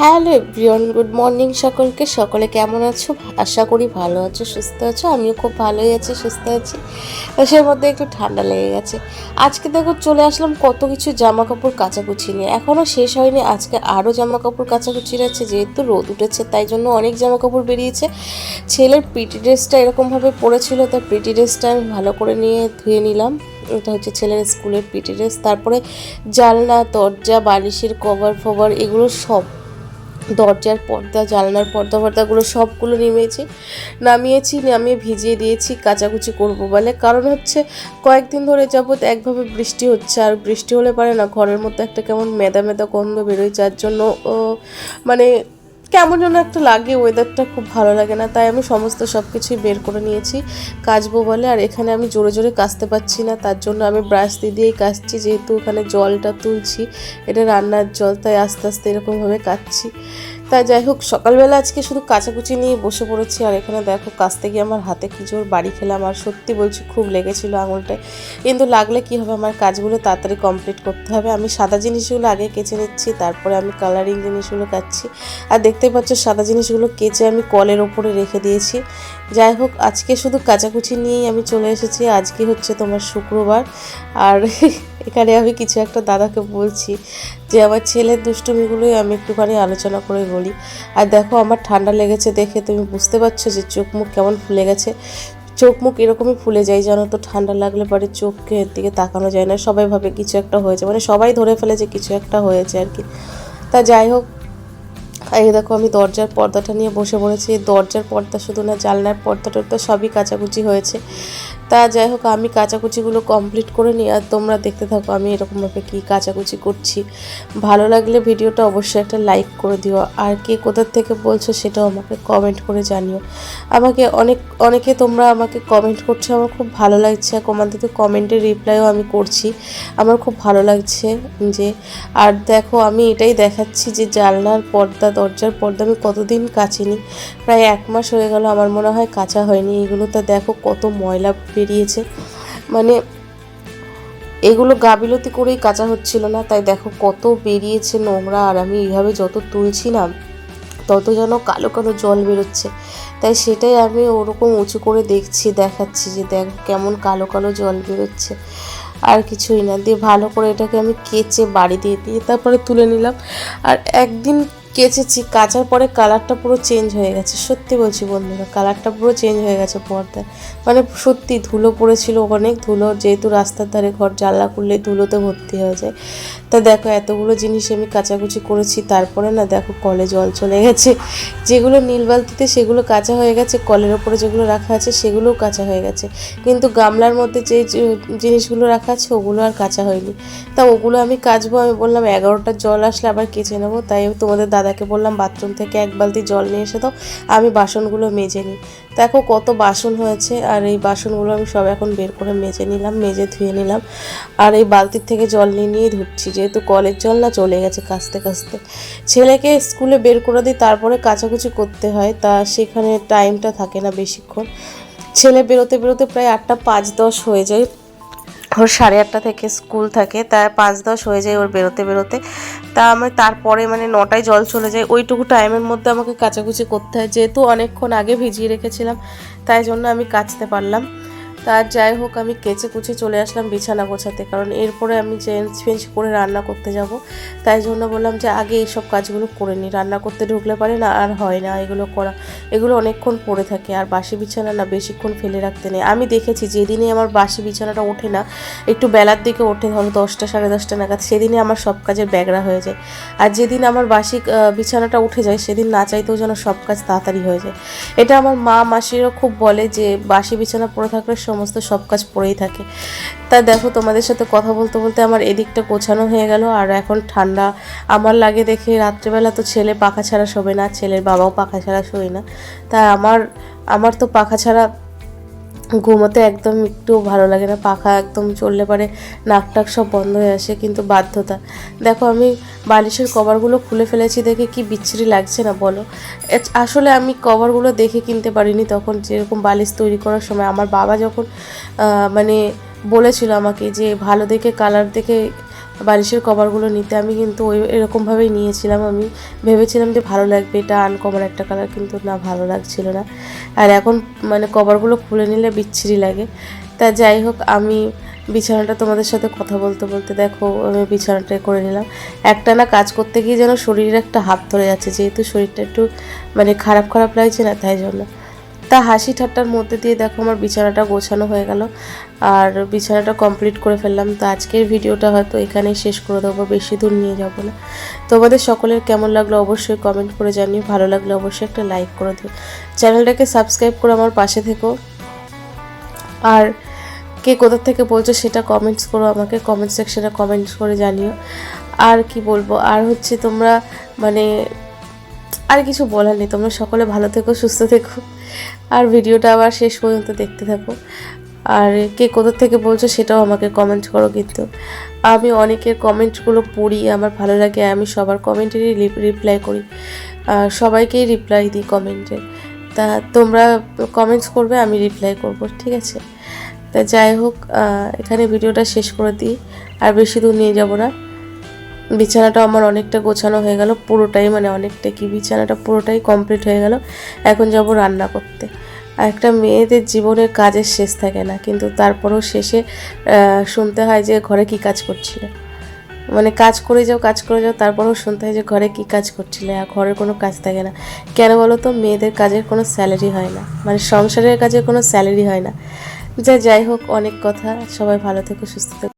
Hello everyone, good morning সকলকে। সকলে কেমন আছো? আশা করি ভালো আছো, সুস্থ আছো। আমিও খুব ভালোই আছি, সুস্থ আছি। সে মধ্যে একটু ঠান্ডা লেগে গেছে। আজকে দেখো চলে আসলাম কত কিছু জামা কাপড় কাচাকুচি নিয়ে। এখনও শেষ হয়নি, আজকে আরও জামা কাপড় কাচাকুচি রয়েছে, যেহেতু রোদ উঠেছে, তাই জন্য অনেক জামা কাপড় বেরিয়েছে। ছেলের পিটি ড্রেসটা এরকমভাবে পড়েছিল তার পিটি ড্রেসটা আমি ভালো করে নিয়ে ধুয়ে নিলাম। এটা হচ্ছে ছেলের স্কুলের পিটি ড্রেস। তারপরে জানলা, দরজা, বালিশের কভার ফভার, এগুলো সব দরজার পর্দা, জানলার পর্দা ফর্দাগুলো সবগুলো নেমেছি। নামিয়েছি, নামিয়ে ভিজিয়ে দিয়েছি, কাচাকুচি করব বলে। কারণ হচ্ছে, কয়েকদিন ধরে যাবৎ একভাবে বৃষ্টি হচ্ছে, আর বৃষ্টি হলে পারে না, ঘরের মধ্যে একটা কেমন মেদা মেদা গন্ধ বেরোয়, যার জন্য মানে কেমন যেন একটা লাগে ওয়েদারটা খুব ভালো লাগে না। তাই আমি সমস্ত সব কিছুই বের করে নিয়েছি, কাচবো বলে। আর এখানে আমি জোরে জোরে কাচতে পারছি না, তার জন্য আমি ব্রাশ দিয়ে দিয়েই কাচছি, যেহেতু ওখানে জলটা তুলছি, এটা রান্নার জল, তাই আস্তে আস্তে এরকমভাবে কাচ্ছি। তা যাই হোক, সকালবেলা আজকে শুধু কাচাকুচি নিয়ে বসে পড়েছি আর এখানে দেখো কাচতে গিয়ে আমার হাতে কি জোর বাড়ি খেলাম আর সত্যি বলছি খুব লেগেছিল আঙুলটায়। কিন্তু লাগলে কি হবে, আমার কাজগুলো তাড়াতাড়ি কমপ্লিট করতে হবে। আমি সাদা জিনিসগুলো আগে কেচে নিচ্ছি, তারপরে আমি কালারিং জিনিসগুলো কাচ্ছি আর দেখতেই পাচ্ছ সাদা জিনিসগুলো কেচে আমি কলের ওপরে রেখে দিয়েছি। যাই হোক, আজকে শুধু কাচাকুচি নিয়েই আমি চলে এসেছি। আজকে হচ্ছে তোমার শুক্রবার। আর এখানে আমি কিছু একটা দাদাকে বলছি যে, আমার ছেলের দুষ্টুমিগুলোই আমি একটুখানি আলোচনা করে বলি। আর দেখো, আমার ঠান্ডা লেগেছে দেখে তুমি বুঝতে পারছ যে চোখ মুখ কেমন ফুলে গেছে। চোখ মুখ এরকমই ফুলে যায় জানো তো, ঠান্ডা লাগলে পরে চোখের দিকে তাকানো যায় না। সবাই ভাবে কিছু একটা হয়েছে মানে সবাই ধরে ফেলে যে কিছু একটা হয়েছে আর কি। তা যাই হোক, এই দেখো আমি দরজার পর্দাটা নিয়ে বসে পড়েছি। দরজার পর্দা শুধু না, জানলার পর্দা টর্দা সবই কাচাকুচি হয়েছে। তা যাই হোক, আমি কাচাকুচিগুলো কমপ্লিট করে নিই আর তোমরা দেখতে থাকো আমি এরকমভাবে কী কাচাকুচি করছি। ভালো লাগলে ভিডিওটা অবশ্যই একটা লাইক করে দিও। আর কে কোথার থেকে বলছো সেটাও আমাকে কমেন্ট করে জানিও। আমাকে অনেক, অনেকে তোমরা আমাকে কমেন্ট করছ, আমার খুব ভালো লাগছে। তোমাদেরকে কমেন্টের রিপ্লাইও আমি করছি। আমার খুব ভালো লাগছে যে, আর দেখো আমি এটাই দেখাচ্ছি যে জানলার পর্দা, দরজার পর্দা আমি কতদিন কাচিনি। প্রায় এক মাস হয়ে গেল, আমার মনে হয় কাঁচা হয়নি। এগুলোতে দেখো কত ময়লা বেরিয়েছে। মানে এগুলো গাবিলতি করেই কাঁচা হচ্ছিল না। তাই দেখো কত বেরিয়েছে নোংরা, আর আমি এইভাবে যত তুলছি না তত যেন কালো কালো জল বেরোচ্ছে। তাই সেটাই আমি ওরকম উঁচু করে দেখছি, দেখাচ্ছি যে দেখ কেমন কালো কালো জল বেরোচ্ছে। আর কিছুই না, দিয়ে ভালো করে এটাকে আমি কেচে বাড়ি দিয়ে দিয়ে তারপরে তুলে নিলাম। আর একদিন কেচেছি, কাচার পরে কালারটা পুরো চেঞ্জ হয়ে গেছে। সত্যি বলছি বন্ধুরা কালারটা পুরো চেঞ্জ হয়ে গেছে পর্দায়। মানে সত্যি ধুলো পড়েছিল অনেক, ধুলো যেহেতু রাস্তার ধারে ঘর, জানলা খুললে ধুলোতে ভর্তি হয়ে যায়। তা দেখো, এতগুলো জিনিস আমি কাচাকুচি করেছি, তারপরে না দেখো কলে জল চলে গেছে। যেগুলো নীল বালতিতে সেগুলো কাঁচা হয়ে গেছে, কলের ওপরে যেগুলো রাখা আছে সেগুলোও কাঁচা হয়ে গেছে। কিন্তু গামলার মধ্যে যে জিনিসগুলো রাখা আছে ওগুলো আর কাঁচা হয়নি। তা ওগুলো আমি কাচবো, আমি বললাম এগারোটার জল আসলে আবার কেচে নেব, তাই তোমাদের দাদাকে বললাম বাথরুম থেকে এক বালতি জল নিয়ে এসে দাও, আমি বাসনগুলো মেজে নিই। দেখো কত বাসন হয়েছে, আর এই বাসনগুলো আমি সব এখন বের করে মেজে নিলাম, মেজে ধুয়ে নিলাম। আর এই বালতির থেকে জল নিয়ে নিয়ে ধুচ্ছি যেহেতু কলের জল না, চলে গেছে কাচতে কাচতে। ছেলেকে স্কুলে বের করে দিই, তারপরে কাচাকুচি করতে হয়, তা সেখানে টাইমটা থাকে না বেশিক্ষণ। ছেলে বেরোতে বেরোতে প্রায় আটটা পাঁচ দশ হয়ে যায়। ওর সাড়ে আটটা থেকে স্কুল থাকে, তা পাঁচ দশ হয়ে যায় ওর বেরোতে বেরোতে। তা আমি তারপরে মানে নটায় জল চলে যায়, ওইটুকু টাইমের মধ্যে আমাকে কাচাকুচি করতে হয়। যেহেতু অনেকক্ষণ আগে ভিজিয়ে রেখেছিলাম, তাই জন্য আমি কাচতে পারলাম। তার যাই হোক, আমি কেচে কুচে চলে আসলাম বিছানা গোছাতে। কারণ এরপরে আমি চেঞ্জ ফেঞ্জ করে রান্না করতে যাব। তাই জন্য বললাম যে আগে এইসব কাজগুলো করে নিই। রান্না করতে ঢুকলে পারে না, আর হয় না এগুলো করা। এগুলো অনেকক্ষণ পড়ে থাকে, আর বাসি বিছানা না বেশিক্ষণ ফেলে রাখতে নেই। আমি দেখেছি যেদিনে আমার বাসি বিছানাটা ওঠে না, একটু বেলার দিকে ওঠে, ধরো দশটা সাড়ে দশটা নাগাদ সেদিনে আমার সব কাজের ব্যাগরা হয়ে যায়। আর যেদিন আমার বাসি বিছানাটা উঠে যায়, সেদিন না চাইতেও যেন সব কাজ তাড়াতাড়ি হয়ে যায়। এটা আমার মা, মাসিরও খুব বলে যে বাসি বিছানা পড়ে থাকলে সমস্ত সব কাজ পড়েই থাকে। তা দেখো, তোমাদের সাথে কথা বলতে বলতে আমার এদিকটা গোছানো হয়ে গেল, আর এখন ঠান্ডা। আমার লাগে দেখে রাত্রেবেলা তো ছেলে পাখা ছাড়া শোবে না, ছেলের বাবাও পাখা ছাড়া শোয় না। তা আমার আমার তো পাখা ছাড়া ঘুমোতে একদম একটু ভালো লাগে না, পাখা একদম চললে পারে নাক টাক সব বন্ধ হয়ে আসে কিন্তু বাধ্যতা। দেখো আমি বালিশের কভারগুলো খুলে ফেলেছি দেখে কি বিচ্ছিরি লাগছে না বলো। আসলে আমি কভারগুলো দেখে কিনতে পারিনি তখন যেরকম বালিশ তৈরি করার সময়। আমার বাবা যখন মানে বলেছিল আমাকে যে ভালো দেখে, কালার দেখে বালিশের কভারগুলো নিতে আমি কিন্তু ওই এরকমভাবেই নিয়েছিলাম। আমি ভেবেছিলাম যে ভালো লাগবে, এটা আনকমন একটা কালার কিন্তু না, ভালো লাগছিল না। আর এখন মানে কভারগুলো খুলে নিলে বিচ্ছিরি লাগে। তা যাই হোক, আমি বিছানাটা তোমাদের সাথে কথা বলতে বলতে দেখো, আমি বিছানাটা করে নিলাম। একটা না কাজ করতে গিয়ে যেন শরীরের একটা হাত ধরে যাচ্ছে, যেহেতু শরীরটা একটু মানে খারাপ খারাপ লাগছে না, তাই জন্য। তা হাসি ঠাট্টার মধ্যে দিয়ে দেখো আমার বিছানাটা গোছানো হয়ে গেল। আর বিছানাটা কমপ্লিট করে ফেললাম। তো আজকের ভিডিওটা হয়তো এখানেই শেষ করে দেবো, বেশি দূর নিয়ে যাব না। তোমাদের সকলের কেমন লাগল অবশ্যই কমেন্ট করে জানিও। ভালো লাগলে অবশ্যই একটা লাইক করে দিও। চ্যানেলটাকে সাবস্ক্রাইব করে আমার পাশে থেকো। আর কে কোথা থেকে বলছো সেটা কমেন্টস করো, আমাকে কমেন্ট সেকশানে কমেন্টস করে জানিও। আর কি বলব? আর হচ্ছে তোমরা মানে আর কিছু বলার নেই। তোমরা সকলে ভালো থেকো, সুস্থ থেকো। আর ভিডিওটা আবার শেষ পর্যন্ত দেখতে থাকো। আর কে কোথা থেকে বলছো সেটাও আমাকে কমেন্ট করো কিন্তু। আমি অনেকের কমেন্টগুলো পড়ি, আমার ভালো লাগে, আমি সবার কমেন্টেরই রিপ্লাই করি। সবাইকেই রিপ্লাই দিই কমেন্টে তা তোমরা কমেন্টস করবে, আমি রিপ্লাই করব, ঠিক আছে? তা যাই হোক এখানে ভিডিওটা শেষ করে দিই। আর বেশি দূর নিয়ে যাব না। বিছানাটা আমার অনেকটা গোছানো হয়ে গেল, পুরোটাই মানে অনেকটা কি বিছানাটা পুরোটাই কমপ্লিট হয়ে গেল। এখন যাব রান্না করতে। আর একটা মেয়েদের জীবনের কাজের শেষ থাকে না, কিন্তু তারপরেও শেষে শুনতে হয় যে ঘরে কি কাজ করছিলে। মানে কাজ করে যাও, কাজ করে যাও, তারপরেও শুনতে হয় যে ঘরে কি কাজ করছিলে আর ঘরের কোনো কাজ থাকে না। কেন বলো তো, মেয়েদের কাজের কোনো স্যালারি হয় না মানে সংসারের কাজের কোনো স্যালারি হয় না। যা যাই হোক, অনেক কথা। সবাই ভালো থেকো, সুস্থ থেকো।